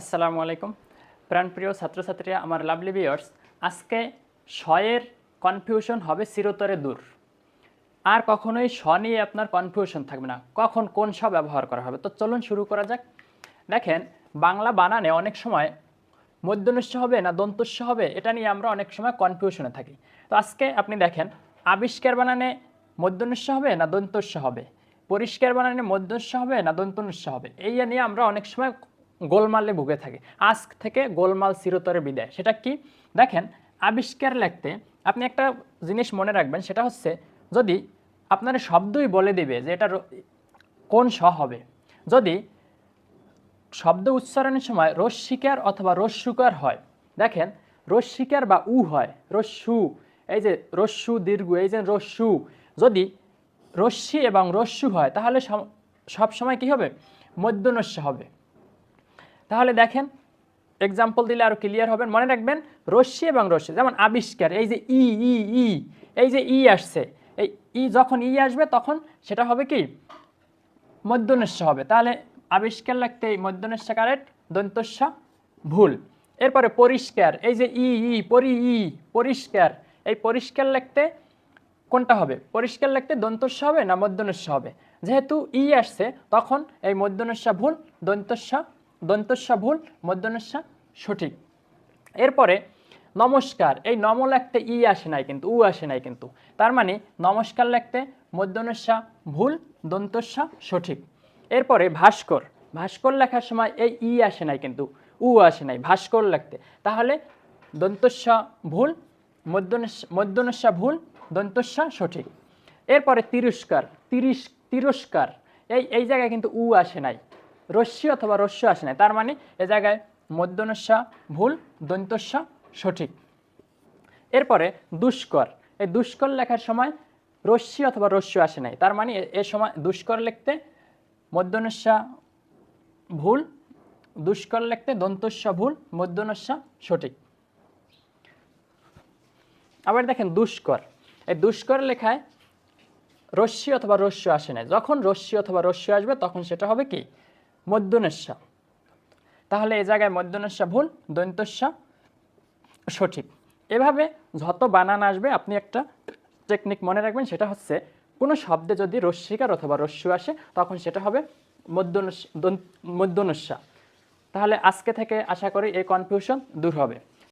আসসালামু আলাইকুম। প্রাণপ্রিয় ছাত্রছাত্রীরা, আমার লাভলি ভিউয়ার্স আজকে শয়ের কনফিউশন হবে চিরতরে দূর। আর কখনোই স নিয়ে আপনার কনফিউশন থাকবে না। কখন কোন স ব্যবহার করা হবে? তো চলুন শুরু করা যাক। দেখেন, বাংলা বানানে অনেক সময় মধ্যনিষ্ঠ হবে না দন্তস্য হবে, এটা নিয়ে আমরা অনেক সময় কনফিউশনে থাকি। তো আজকে আপনি দেখেন, আবিষ্কার বানানে মধ্যনিষ্ঠ হবে না দন্তস্য হবে? পরিষ্কার বানানে মধ্যস্য হবে না দন্তনিষ্ঠ হবে? এই নিয়ে আমরা অনেক সময় গোলমালে ভুগে থাকে। আজ থেকে গোলমাল চিরতরে বিদায়। সেটা কি? দেখেন, আবিষ্কার লিখতে আপনি একটা জিনিস মনে রাখবেন, সেটা হচ্ছে যদি আপনার শব্দই বলে দিবে যে এটা কোন স হবে। যদি শব্দ উচ্চারণের সময় রস্বীকার অথবা রস্যুকার হয়, দেখেন রস্বীকার বা উ হয় রস্যু এই যে রস্যু দীর্ঘ, এই যে রস্যু যদি রশ্মি এবং রস্যু হয়, তাহলে সব- সবসময় কি হবে? মধ্যনস্য হবে। তাহলে দেখেন এক্সাম্পল দিলে আরও ক্লিয়ার হবেন। মনে রাখবেন, রশ্মি এবং রশ্মি, যেমন আবিষ্কার, এই যে ই ই ই, এই যে ই আসছে, এই ই যখন ই আসবে, তখন সেটা হবে কি? মধ্যনিষ্ঠ হবে। তাহলে আবিষ্কার লাগতে এই মধ্যনিষ্ঠ কারেক্ট দন্তস্য, ভুল। এরপরে পরিষ্কার, এই যে ই ই, পরি, ই, পরিষ্কার, এই পরিষ্কার লিখতে কোনটা হবে? পরিষ্কার লিখতে দন্তস্য হবে না মধ্যনিষ্ঠ হবে? যেহেতু ই আসছে, তখন এই মধ্যনিষ্ঠ ভুল, দন্তস্য দন্তস্য ভুল মধ্যনিষ্ঠ সঠিক। এরপরে নমস্কার, এই নম লিখতে ই আসে নাই কিন্তু, উ আসে নাই কিন্তু। তার মানে নমস্কার লিখতে মধ্যনস্যা ভুল, দন্তস্যা সঠিক। এরপরে ভাস্কর ভাস্কর লেখার সময় এই ই আসে নাই কিন্তু, উ আসে নাই, ভাস্কর লিখতে তাহলে দন্তস্যা ভুল, মধ্যনস্য, মধ্যনস্যা ভুল, দন্তস্যা সঠিক। এরপরে তিরস্কার, তিরিশ, তিরস্কার, এই এই জায়গায় কিন্তু উ আসে নাই। রস্যি অথবা রস্য আসে নাই। তার মানে এ জায়গায় মধ্যনস্যা ভুল দন্তস্যা সঠিক। এরপরে দুষ্কর। এই দুষ্কর লেখার সময় রস্যি অথবা রস্য আসে নাই। তার মানে এ- সময় দুষ্কর লিখতে মধ্যনস্যা ভুল, দুষ্কর লিখতে দন্তস্যা ভুল মধ্যনস্যা সঠিক। আবার দেখেন দুষ্কর। এই দুষ্কর লেখায় রশ্মি অথবা রস্য আসে না যখন রশ্মি অথবা রস্য আসবে, তখন সেটা হবে কি? মধ্যনস্যা তাহলে এ জায়গায় মধ্যনস্যা ভুল, দন্তস্যা সঠিক। এভাবে যত বানান আসবে, আপনি একটা টেকনিক মনে রাখবেন, সেটা হচ্ছে কোনো শব্দে যদি রস্মিকার অথবা রস্যু আসে, তখন সেটা হবে মধ্যনস্যা তাহলে আজকে থেকে আশা করি এই কনফিউশন দূর হবে।